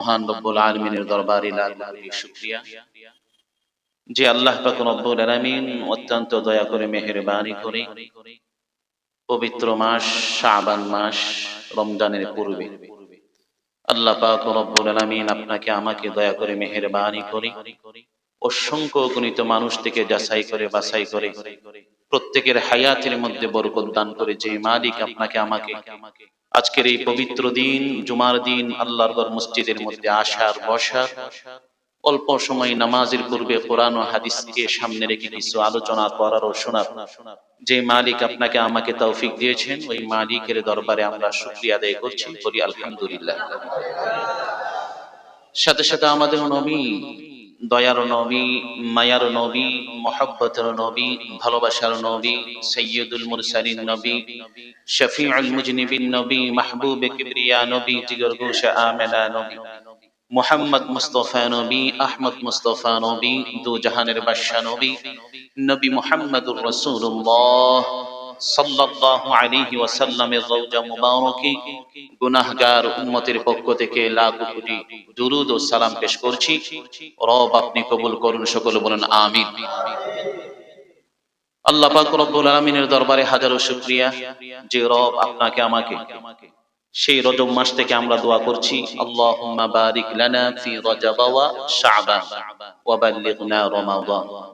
মহান রব্বুল আলমিনের দরবারে শুক্রিয়া। যে আল্লাহ রব্বুল অত্যন্ত দয়া করে মেহেরবানি করে পবিত্র মাস, শাবান মাস, রমজানের পূর্বে। আল্লাহ পাক রব্বুল আপনাকে আমাকে দয়া করে মেহেরবানি করে অসংখ্য গণিত মানুষ থেকে যাচাই করে, বাছাই করে প্রত্যেকের হায়াতের মধ্যে বরকত দান করে যে মালিক আপনাকে আমাকে আজকের এই পবিত্র দিন, জুমার দিন, আল্লাহর মসজিদের মধ্যে আসার, বসার, অল্প সময় নামাজের পূর্বে কোরআন ও হাদিসকে সামনে রেখে কিছু আলোচনা করার ও শোনার। যে মালিক আপনাকে আমাকে তৌফিক দিয়েছেন, ওই মালিকের দরবারে আমরা শুকরিয়া আদায় করছি, বলি আলহামদুলিল্লাহ। সাথে সাথে আমাদের নবী দয়ার নবী, মায়ার নবী, মহব্বতের নবী, ভালোবাসার নবী, সৈয়দুল মুরসালিন নবী, শফিউল মুজনিবিন নবী, মাহবুবে কিবরিয়া নবী, জিগর গোশা আমেনা নবী, মোহাম্মদ মুস্তফা নবী, আহমদ মুস্তফা নবী দু জাহানের বাদশাহ নবী নবী মুহাম্মদুর রাসূলুল্লাহ। আল্লাহ দরবারে হাজারো শুকরিয়া যে রব আপনাকে, আমাকে সেই রজব মাস থেকে আমরা দোয়া করছি। বাল্লিগনা রমাদান।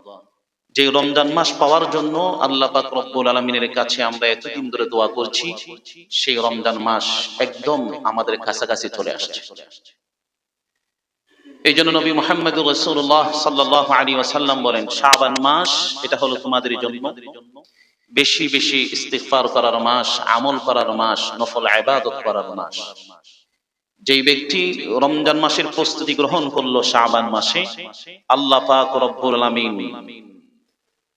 যে রমজান মাস পাওয়ার জন্য আল্লাহ পাক রব্বুল আলামিনের কাছে আমরা এতদিন ধরে দোয়া করছি, সেই রমজান মাস একদম আমাদের কাছাকাছি চলে আসছে। এই জন্য নবী মোহাম্মদ রসুল্লাহ সাল্লাহ আলী ওয়াসাল্লাম বলেন, শাবান মাস, এটা হলো তোমাদের জন্য। বেশি বেশি ইস্তিগফার করার মাস, আমল করার মাস, নফল ইবাদত করার মাস। যেই ব্যক্তি রমজান মাসের প্রস্তুতি গ্রহণ করল শাবান মাসে, আল্লাহ পাক রব্বুল আলামিন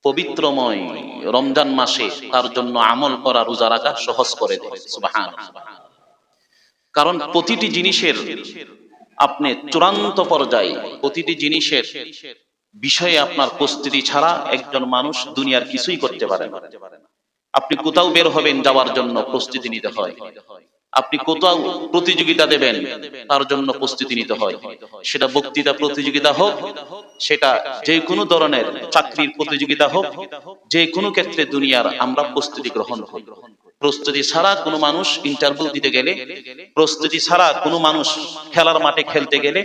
পবিত্রময় রমজান মাসে তার জন্য আমল করা রোজা রাখা সহজ করে দেয়। কারণ প্রতিটি জিনিসের আপনি চূড়ান্ত পর্যায়ে প্রতিটি জিনিসের বিষয়ে আপনার প্রস্তুতি ছাড়া একজন মানুষ দুনিয়ার কিছুই করতে পারে না। আপনি কোথাও বের হবেন যাওয়ার জন্য প্রস্তুতি নিতে হয়। আপনি কোথাও প্রতিযোগিতা দেবেন, তার জন্য প্রস্তুতি নিতে হয়। সেটা বক্তৃতা প্রতিযোগিতা হোক, সেটা যে কোনো ধরনের চাকরির প্রতিযোগিতা হোক, যে কোনো ক্ষেত্রে দুনিয়ার আমরা প্রস্তুতি গ্রহণ করি। প্রস্তুতি ছাড়া কোনো মানুষ ইন্টারভিউ দিতে গেলে, প্রস্তুতি ছাড়া কোনো মানুষ খেলার মাঠে খেলতে গেলে,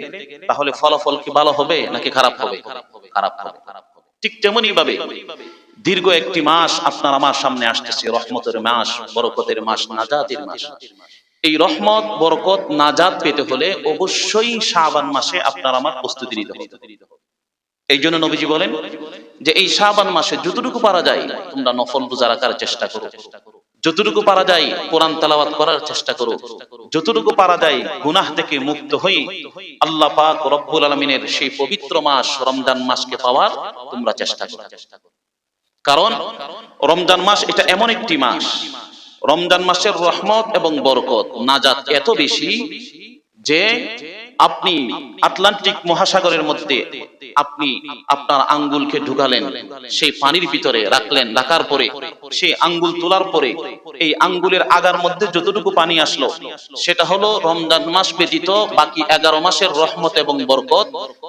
তাহলে ফলাফল কি ভালো হবে নাকি খারাপ হবে? খারাপ হবে। ঠিক তেমনই ভাবে দীর্ঘ একটি মাস আপনার আমার সামনে আসতেছে, রহমতের মাস, বরকতের মাস, নাজাতের মাস। এই রহমত, বরকত, নাজাত পেতে হলে অবশ্যই শাবান মাসে আপনার আমার প্রস্তুতি নিতে হবে। এই জন্য নবীজি বলেন যে, এই শাবান মাসে যতটুকু পারা যায় তোমরা নফল রোজা রাখার চেষ্টা করো। যতটুকু পারা যায় কোরআন তালাবাত করার চেষ্টা করো। যতটুকু পারা যায় গুনাহ থেকে মুক্ত হয়ে আল্লাহ পাক রব্বুল আলমিনের সেই পবিত্র মাস, রমজান মাসকে পাওয়ার তোমরা চেষ্টা করো। কারণ রমজান মাস এটা এমন একটি মাস রমজান মাসের রহমত এবং বরকত নাজাত এত বেশি যে আপনি আটলান্টিক মহাসাগরের মধ্যে আপনি আপনার আঙ্গুলকে ঢুকালেন, সেই পানির ভিতরে রাখলেন, রাখার পরে সেই আঙ্গুল তোলার পরে এই আঙ্গুলের আগার মধ্যে যতটুকু পানি আসলো, সেটা হলো রমজান মাস ব্যতীত বাকি এগারো মাসের রহমত এবং বরকত।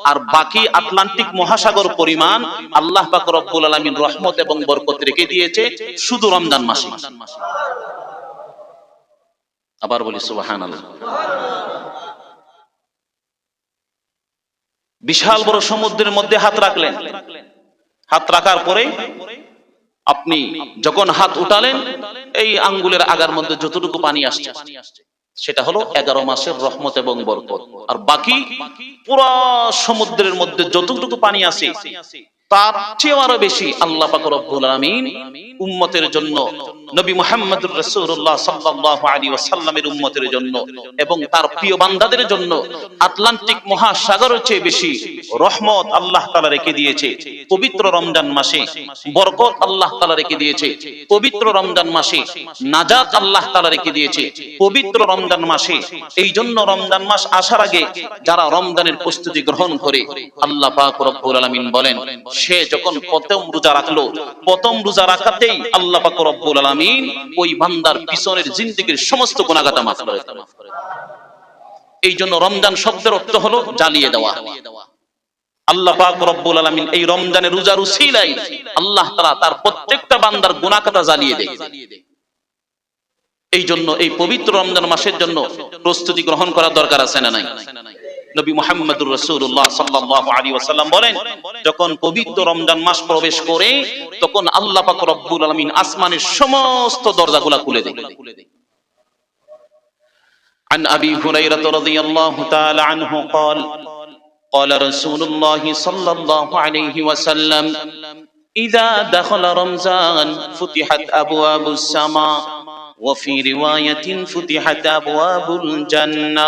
আর বাকি আটলান্টিক মহাসাগর পরিমাণ আল্লাহ পাক রব্বুল আলমিন রহমত এবং বরকত রেখে দিয়েছে শুধু রমজান মাসে। আবার বলি সুবাহান বিশাল বড় সমুদ্রের মধ্যে হাত রাখলেন। হাত রাখার পরে আপনি যখন হাত উঠালেন, এই আঙ্গুলের আগার মধ্যে যতটুকু পানি আসছে, সেটা হলো এগারো মাসের রহমত এবং বরকত। আর বাকি পুরা সমুদ্রের মধ্যে যতটুকু পানি আছে তার চেয়ে আরও বেশি আল্লাহ পাক আলামিন উম্মতের জন্য নবী মুহাম্মদুর রাসূলুল্লাহ সাল্লাল্লাহু আলাইহি ওয়াসাল্লামের উম্মতের জন্য এবং তার প্রিয় বান্দাদের জন্য আটলান্টিক মহাসাগরের চেয়ে বেশি রহমত আল্লাহ তাআলা রেখে দিয়েছে। পবিত্র রমজান মাসে বরকত আল্লাহ তাআলা রেখে দিয়েছে। পবিত্র রমজান মাসে নাজাত আল্লাহ তাআলা রেখে দিয়েছে। পবিত্র রমজান মাসে এই জন্য রমজান মাস আসার আগে যারা রমজানের প্রস্তুতি গ্রহণ করে আল্লাহ পাক রব্বুল আলামিন বলেন সে যখন প্রথম রোজা রাখল, প্রথম রোজা রাখাতেই আল্লাহ রব্বুল আলামিন ওই বান্দার পিছনের জিন্দেগীর সমস্ত গুনাহগাতা মাফ করে এই জন্য রমজান শব্দের অর্থ হলো জ্বালিয়ে দেওয়া। আল্লাহ পাক রব্বুল এই রমজানের রোজার উসিলাই আল্লাহ তার প্রত্যেকটা বান্দার গুনাহ জ্বালিয়ে দেয় এই জন্য এই পবিত্র রমজান মাসের জন্য প্রস্তুতি গ্রহণ করার দরকার আছে না নাই? নবী মুহাম্মদুর রাসূলুল্লাহ সাল্লাল্লাহু আলাইহি ওয়াসাল্লাম বলেন যখন পবিত্র রমজান মাস প্রবেশ করে তখন আল্লাহ পাক রব্বুল আলামিন আসমানের সমস্ত দরজাগুলো খুলে দেয় عن ابي هريره رضي الله تعالى عنه قال قال رسول الله صلى الله عليه وسلم اذا دخل رمضان فتحت ابواب السماء وفي روايه فتحت ابواب الجنه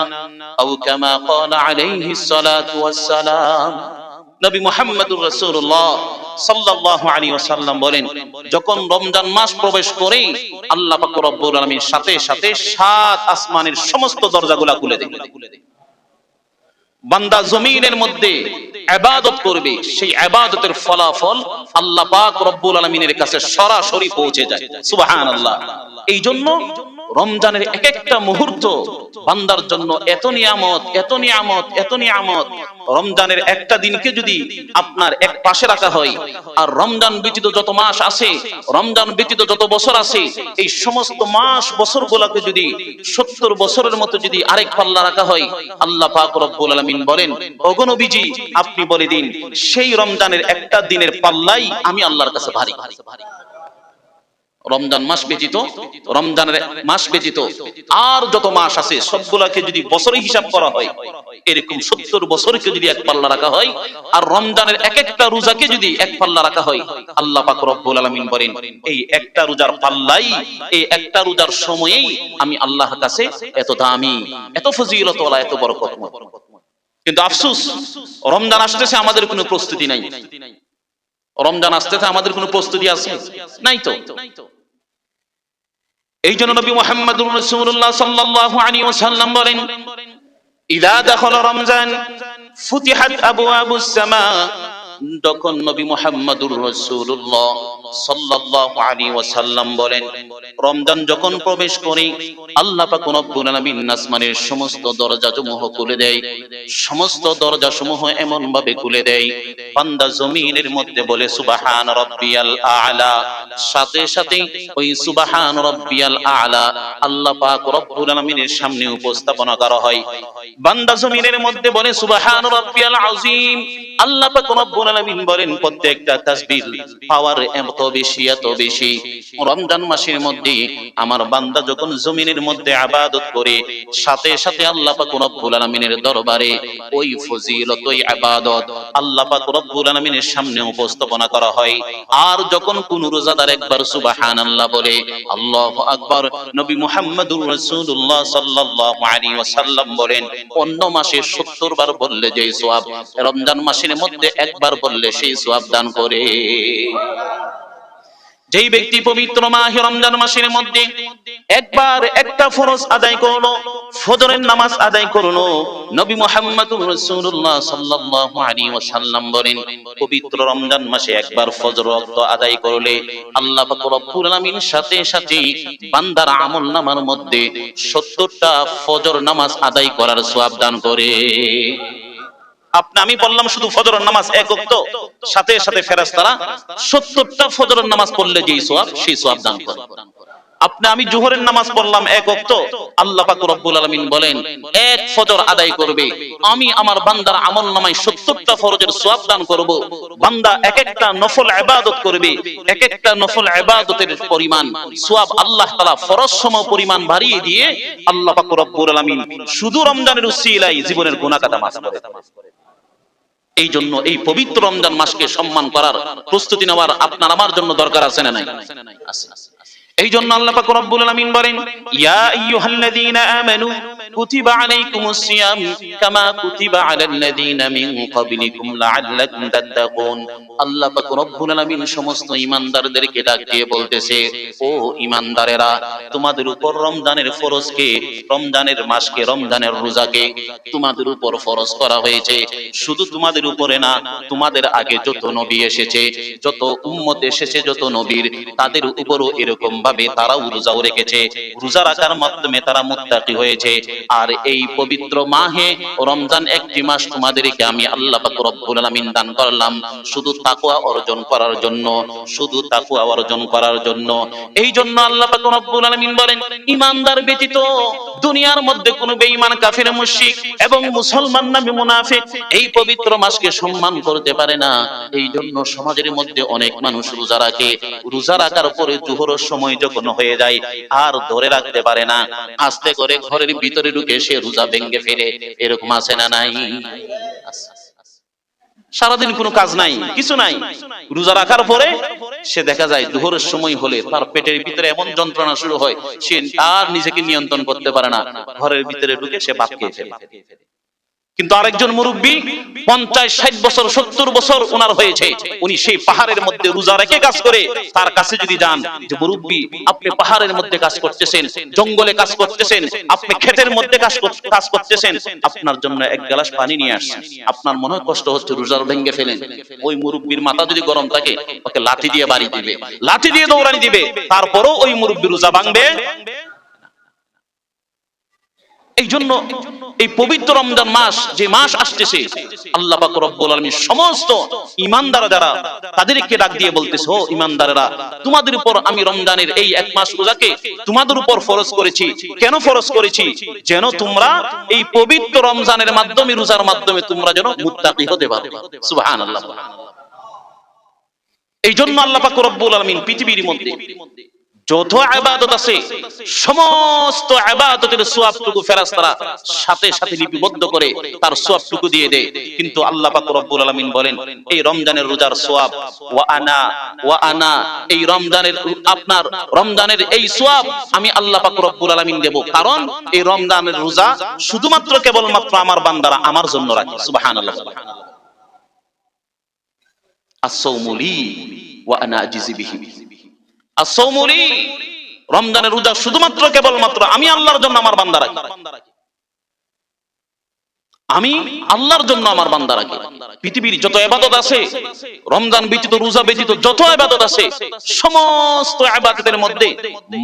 او كما قال عليه الصلاه والسلام নবী মুহাম্মদুর রাসূলুল্লাহ সাল্লাল্লাহু আলাইহি ওয়াসাল্লাম বলেন যখন রমজান মাস প্রবেশ করে আল্লাহ পাক রব্বুল আলামিন সাথে সাথে সাত আসমানের সমস্ত দরজাগুলা খুলে দেয় বান্দা জমিনের মধ্যে আবাদত করবে, সেই আবাদতের ফলাফল আল্লাহ পাক রব্বুল আলমিনের কাছে সরাসরি পৌঁছে যায়। সুবাহ এই জন্য রমজানের এক একটা মুহূর্ত বান্দার জন্য এত নিয়ামত এত নিয়ামত এত নিয়ামত। রমজানের একটা দিনকে যদি আপনার এক পাশে রাখা হয়, আর রমজান ব্যতীত যত মাস আছে, রমজান ব্যতীত যত বছর আছে, এই সমস্ত মাস বছর গুলাকে যদি সত্তর বছরের মতো যদি আরেক পাল্লা রাখা হয়, আল্লাহ পাক রব্বুল আলামিন বলেন অগনবীজি আপনি বলে দিন, সেই রমজানের একটা দিনের পাল্লাই আমি আল্লাহর কাছে ভারী। রমজান মাস ব্যতীত, রমজানের মাস ব্যতীত আর যত মাস আছে, সবগুলাকে যদি বছরে হিসাব করা হয়, এরকম সত্তর বছরকে যদি এক পাল্লা রাখা হয়, আর রমজানের এক একটা রোজাকে যদি এক পাল্লা রাখা হয়, আল্লাহ পাক রব্বুল আলামিন বলেন, এই একটা রোজার পাল্লাই, এই একটা রোজার সময়েই আমি আল্লাহর কাছে এত দামি, এত ফজিলত ওয়ালা, এত বরকতময়। কিন্তু আফসোস, রমজান আসতেছে আমাদের কোনো প্রস্তুতি নাই। রমজান আসতেছে আমাদের কোনো প্রস্তুতি আছে? নাই তো। এই জন্য নবী মোহাম্মদ রসুল্লাহ সাল্লাহ আলী ওসাল্লাম বলেন, ইদা দখল রমজান, ফুতিহাত আবওয়াবুস সামা। যখন নবী মুহাম্মদুর রাসূলুল্লাহ সাল্লাল্লাহু আলাইহি ওয়াসাল্লাম বলেন, রমজান যখন প্রবেশ করে, আল্লাহ পাক রব্বুল আলামিন আসমানের সমস্ত দরজাসমূহ খুলে দেয়। সমস্ত দরজাসমূহ এমন ভাবে খুলে দেয়, বান্দা জমিনের মধ্যে বলে, সুবহান রাব্বিয়াল আ'লা। সাথে সাথে ওই সুবহান রাব্বিয়াল আ'লা আল্লাহ পাক রব্বুল আলামিনের সামনে উপস্থাপনা করা হয়। বান্দা জমিনের মধ্যে বলে, সুবহান রাব্বিয়াল আযীম। আল্লাহ পাক রব্বুল বলেন, প্রত্যেকটা পাওয়ার এত বেশি এত বেশি। রমজান মাসের মধ্যে আমার বান্দা যখন জমিনের মধ্যে আবাদত করে, সাথে সাথে আল্লাহ রব্বুল দরবারে ওই ফজিলত, ওই ইবাদত আল্লাহ রব্বুল সামনে উপস্থাপনা করা হয়। আর যখন কোন রোজাদার একবার সুবহানাল্লাহ বলে, আল্লাহু আকবার নবী মুহাম্মদুর রাসূলুল্লাহ সাল্লাল্লাহু আলাইহি ওয়াসাল্লাম বলেন, অন্য মাসে 70 বার বললে যে সওয়াব, রমজান মাসের মধ্যে একবার বললে সেই সওয়াব দান করে। যেই ব্যক্তি পবিত্র মাহে রমজান মাসের মধ্যে একবার একটা ফরজ আদায় করল, ফজরের নামাজ আদায় করল, নবী মুহাম্মদুর রাসূলুল্লাহ সাল্লাল্লাহু আলাইহি ওয়াসাল্লাম বলেন, পবিত্র রমজান মাসে একবার ফজর ওয়াক্ত আদায় করলে আল্লাহ পাক রব্বুল আলামিন সাথে সাথে বান্দার আমলনামার মধ্যে 70টা ফজর নামাজ আদায় করার সওয়াব দান করে। আপনি, আমি বললাম শুধু ফজরের নামাজ এক ওয়াক্ত সাথে সাথে ফেরেশতারা 70টা ফজরের নামাজ পড়লে যেই সওয়াব, সেই সওয়াব দান করে। আপনি, আমি জোহরের নামাজ পড়লাম এক ওয়াক্ত আল্লাহ পাক রব্বুল আলামিন বলেন, এক ফজর আদায় করবে। আমি আমার বান্দার আমলনামায় 70টা ফরজের সওয়াব দান করব। বান্দা এক একটা নফল ইবাদত করবে এক একটা নফল ইবাদতের পরিমাণ। সওয়াব আল্লাহ তাআলা ফরজ সম পরিমাণ বাড়িয়ে দিয়ে আল্লাহ পাক রব্বুল আলামিন শুধু রমজানের উসিলায় জীবনের গুনাহ কাটা করে এই জন্য এই পবিত্র রমজান মাসকে সম্মান করার প্রস্তুতি নেওয়ার আপনার আমার জন্য দরকার আছে না নাই। এই জন্য আল্লাহ পাক রব্বুল আলামিন বলেন, ইয়া আইয়ুহাল্লাযীনা আমানু আল্লাহ পাক রব্বুল আলামিন সমস্ত বলতেছে, ও তোমাদের উপর রমজানের ফরজকে, রমজানের মাসকে, রমজানের রোজাকে তোমাদের উপর ফরজ করা হয়েছে। শুধু তোমাদের উপরে না, তোমাদের আগে যত নবী এসেছে, যত উম্মত এসেছে, যত নবীর, তাদের উপরও এরকম ভাবে তারাও রোজাও রেখেছে। রোজা রাখার মাধ্যমে তারা মুত্তাকি হয়েছে। আর এই পবিত্র মাহে রমজান একটি মাস তোমাদেরকে আমি আল্লাহ পাক রব্বুল আলামিন দান করলাম। শুধু তাকওয়া অর্জন করার জন্য, শুধু তাকওয়া অর্জন করার জন্য। এই জন্য আল্লাহ পাক রব্বুল আলামিন বলেন ইমানদার ব্যতীত দুনিয়ার মধ্যে কোনো বেঈমান, কাফির, মুশরিক এবং মুসলমান নামে মুনাফিক এই পবিত্র মাসকে সম্মান করতে পারে না। এই জন্য সমাজের মধ্যে অনেক মানুষ রোজা রাখে। রোজা রাখার পরে জোহরের সময় যখন হয়ে যায়, আর ধরে রাখতে পারে না। আস্তে করে ঘরের ভিতরে ঢুকে সে রোজা ভেঙ্গে ফেলে, এরকম আছে না নাই? সারাদিন কোনো কাজ নাই, কিছু নাই। রোজা রাখার পরে সে দেখা যায় দুহরের সময় হলে তার পেটের ভিতরে এমন যন্ত্রণা শুরু হয়, সে আর নিজেকে নিয়ন্ত্রণ করতে পারে না। ঘরের ভিতরে ঢুকে সে ভাত খেয়ে ফেলে। কিন্তু আরেকজন মুরব্বী পঞ্চাশ, ষাট বছর, সত্তর বছর ওনার হয়েছে। উনি সেই পাহাড়ের মধ্যে রোজা রেখে কাজ করে, তার কাছে যদি যান যে, মুরব্বী, আপনি পাহাড়ের মধ্যে কাজ করতেছেন, জঙ্গলে কাজ করতেছেন, আপনি ক্ষেতের মধ্যে কাজ কাজ করতেছেন, আপনার জন্য এক গ্লাস পানি নিয়ে আসছেন আপনার মনে কষ্ট হচ্ছে, রোজার ভেঙ্গে ফেলেন। ওই মুরব্বীর মাথা যদি গরম থাকে, ওকে লাঠি দিয়ে বাড়ি দিবে। লাঠি দিয়ে দৌড়ানি দিবে। তারপরও ওই মুরব্বী রোজা ভাঙবে। এই জন্য এই পবিত্র রমজান মাস যে মাস আসতেছে, আল্লাহ পাক রব্বুল আলামিন সমস্ত ইমানদার যারা তাদেরকে ডাক দিয়ে বলতেছে, ও ইমানদারেরা তোমাদের উপর আমি রমজানের এই এক মাস রোজাকে তোমাদের উপর ফরজ করেছি। কেন ফরজ করেছি? যেন তোমরা এই পবিত্র রমজানের মাধ্যমে, রোজার মাধ্যমে তোমরা যেন মুত্তাকি হতে পারো। সুবহানাল্লাহ। এই জন্য আল্লাহ পাক রব্বুল আলামিন পৃথিবীর মধ্যে যত আবাদত আছে। সমস্ত আবাদতের সোয়াবটুকু ফেরেশতারা সাথে সাথে লিপিবদ্ধ করে তার সোয়াবটুকু দিয়ে দেয়। কিন্তু আল্লাহ পাক রব্বুল আলামিন বলেন, এই রমজানের রোজার সোয়াব, ওয়া আনা ওয়া আনা, এই রমজানের আপনার রমজানের এই সোয়াব আমি আল্লাহ পাক রব্বুল আলামিন দেব। কারণ এই রমজানের রোজা শুধুমাত্র কেবলমাত্র আমার বান্দারা আমার জন্য রাখে। সুবহানাল্লাহ। আস-সাওমুলি ওয়া আনা আজিজি বিহি। আসৌমুলি রমজানের রোজা শুধুমাত্র কেবলমাত্র আমি আল্লাহর জন্য আমার বান্দা রাখি। আমি আল্লাহর জন্য আমার বান্দা রাখি। পৃথিবীর যত এবাদত আছে, রমজান ব্যতীত, রোজা ব্যতীত যত এবাদত আছে, সমস্ত এবাদতের মধ্যে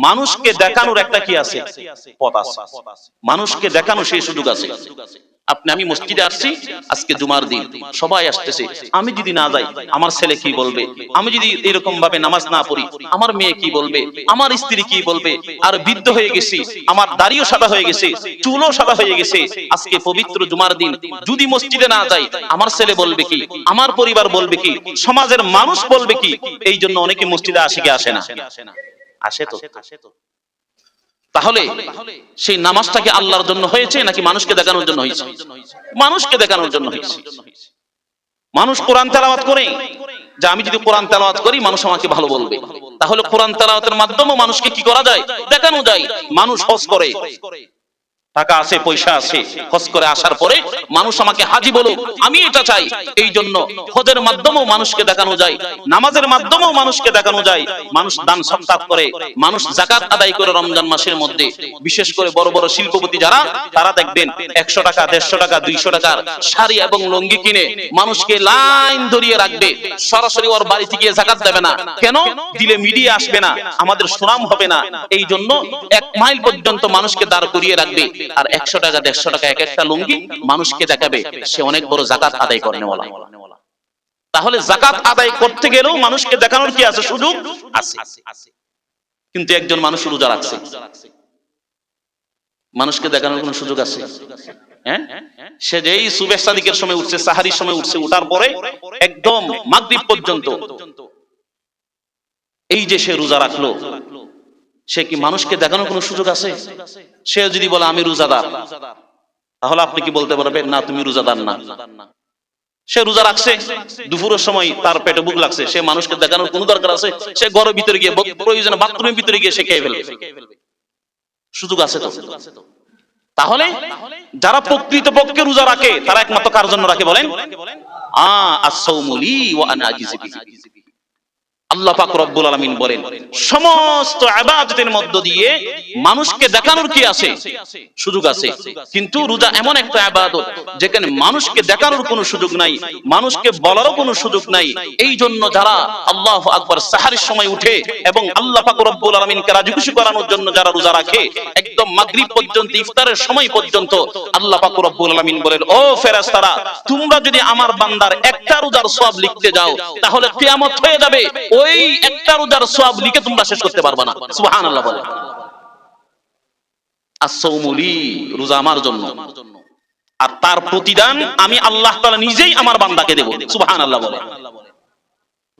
মানুষকে দেখানোর একটা কি আছে? পথ আছে। মানুষকে দেখানো সেই সুযোগ আছে। আপনি, আমি মসজিদে আসছি, আজকে জুমার দিন, সবাই আসতেছে। আমি যদি না যাই, আমার ছেলে কি বলবে? আমি যদি এরকম ভাবে নামাজ না পড়ি, আমার মেয়ে কি বলবে? আমার স্ত্রী কি বলবে? আর বৃদ্ধ হয়ে গেছি, আমার দাড়িও সাদা হয়ে গেছে, চুলও সাদা হয়ে গেছে। আজকে পবিত্র জুমার দিন, যদি মসজিদে না যাই, আমার ছেলে বলবে কি? আমার পরিবার বলবে কি? সমাজের মানুষ বলবে কি? এই জন্য অনেকে মসজিদে আসে কি আসে না। আসে তো আসে তো? তাহলে সেই নামাজটাকে আল্লাহর জন্য হয়েছে নাকি মানুষকে দেখানোর জন্য হয়েছে? মানুষকে দেখানোর জন্য হয়েছে। মানুষ কোরআন তেলাওয়াত করে, যে আমি যদি কোরআন তেলাওয়াত করি, মানুষ আমাকে ভালো বলবে। তাহলে কোরআন তেলাওয়াতের মাধ্যমে মানুষকে কি করা যায়? দেখানো যায়। মানুষ হজ করে। টাকা আছে, পয়সা আছে, হজ করে আসার পরে মানুষ আমাকে হাজি বলুক, আমি এটা চাই। এই জন্য হজের মাধ্যমেও মানুষকে দেখানো যায়, নামাজের মাধ্যমেও মানুষকে দেখানো যায়। মানুষ দান সৎকার করে, মানুষ জাকাত আদায় করে রমজান মাসের মধ্যে। বিশেষ করে বড় বড় শিল্পপতি যারা, তারা দেখবেন একশো টাকা, দেড়শো টাকা, দুইশো টাকার শাড়ি এবং লঙ্গি কিনে মানুষকে লাইন ধরিয়ে রাখবে। সরাসরি ওর বাড়িতে গিয়ে জাকাত দেবে না। কেন? দিলে মিডিয়া আসবে না, আমাদের সুনাম হবে না। এই জন্য এক মাইল পর্যন্ত মানুষকে দাঁড় করিয়ে রাখবে। আর একশো টাকা, দেড়শো টাকা এক একটা লুঙ্গি মানুষকে দেখাবে সে অনেক বড় জাকাত আদায় করেন তাহলে জাকাত আদায় করতে গেলেও মানুষকে দেখানোর কি আছে? সুযোগ আছে। কিন্তু একজন মানুষ রোজা রাখছে। মানুষকে দেখানোর কোন সুযোগ আছে? হ্যাঁ? সে যেই সুবেশ সাদিকের সময় উঠছে, সাহারির সময় উঠছে, উঠার পরে একদম মাগরিব পর্যন্ত এই যে সে রোজা রাখল সে কি মানুষকে দেখানোর কোনো সুযোগ আছে? সে যদি বলে, আমি রোজাদার, তাহলে আপনি কি বলতে পারবেন, না, তুমি রোজাদার না সে রোজা রাখছে, দুপুরের সময় তার পেটে বুক লাগছে, সে মানুষকে দেখানোর কোনো দরকার আছে? সে ঘরের ভিতরে গিয়ে প্রয়োজনে বাথরুমের ভিতরে গিয়ে সে খেয়ে ফেলবে। সুযোগ আছে তো? তাহলে যারা প্রকৃত পক্ষে রোজা রাখে, তারা একমাত্র কার জন্য রাখে বলেন? আ আসৌমুলি ওয়া আনা আজিজি বিহি। আল্লাহ পাক রব্বুল আলামিন বলেন, সমস্ত ইবাদতের মধ্য দিয়ে মানুষকে দেখানোর কি আছে? সুযোগ আছে। কিন্তু রোজা এমন একটা ইবাদত যেখানে মানুষকে দেখানোর কোনো সুযোগ নাই, মানুষকে বলারও কোনো সুযোগ নাই। এই জন্য যারা আল্লাহু আকবার সাহারের সময় উঠে এবং আল্লাহ পাক রব্বুল আলামিনকে রাজি খুশি করানোর জন্য যারা রোজা রাখে, একদম মাগরিব পর্যন্ত, ইফতারের সময় পর্যন্ত আল্লাহ পাক রব্বুল আলামিন বলেন, ও ফেরেশতারা, তোমরা যদি আমার বান্দার একটা রোজার সওয়াব লিখতে যাও, তাহলে কিয়ামত হয়ে যাবে। ওই একটা রোজার সব লিখে তোমরা শেষ করতে পারবা না। সুহান আল্লাহ বলে আসৌমুলি রোজা আমার জন্য। আর তার প্রতিদান আমি আল্লাহ তালা নিজেই আমার বান্দাকে দেব। সুবহানাল্লাহ বলে।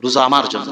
রোজা আমার জন্য।